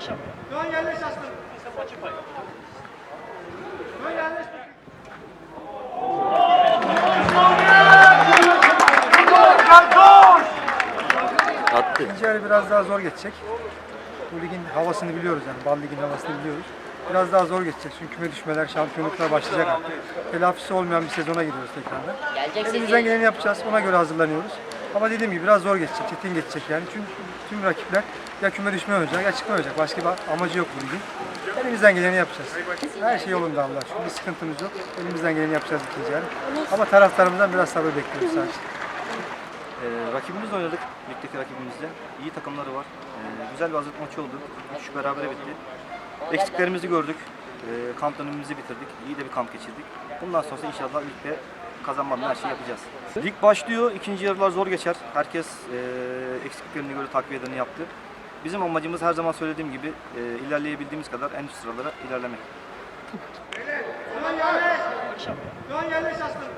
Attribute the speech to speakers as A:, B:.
A: akşam. Dön İkinci biraz daha zor geçecek. Bu ligin havasını biliyoruz yani. Bal ligin havasını biliyoruz. Biraz daha zor geçecek çünkü küme düşmeler, şampiyonluklar başlayacak artık. Telafisi olmayan bir sezona giriyoruz tekrardan.
B: Gelecek
A: Elimizden geleni yapacağız. Ona göre hazırlanıyoruz. Ama dediğim gibi biraz zor geçecek, çetin geçecek yani. Çünkü tüm rakipler ya küme düşme oynayacak ya çıkma oynayacak. Başka bir amacı yok bu ligin. Elimizden geleni yapacağız. Her şey yolunda Allah aşkına. Bir sıkıntımız yok. Elimizden geleni yapacağız ikinci yarı. Ama taraftarımızdan biraz sabır bekliyoruz sadece.
C: Ee, rakibimizle oynadık, ligdeki rakibimizle. İyi takımları var. Ee, güzel bir hazırlık maçı oldu. 3 berabere bitti. Eksiklerimizi gördük. Ee, kamp dönemimizi bitirdik. İyi de bir kamp geçirdik. Bundan sonra inşallah ligde kazanmanın her şeyi yapacağız. Lig başlıyor. ikinci yarılar zor geçer. Herkes e, eksikliklerine göre takviyelerini yaptı. Bizim amacımız her zaman söylediğim gibi e, ilerleyebildiğimiz kadar en üst sıralara ilerlemek.
D: Aslanım.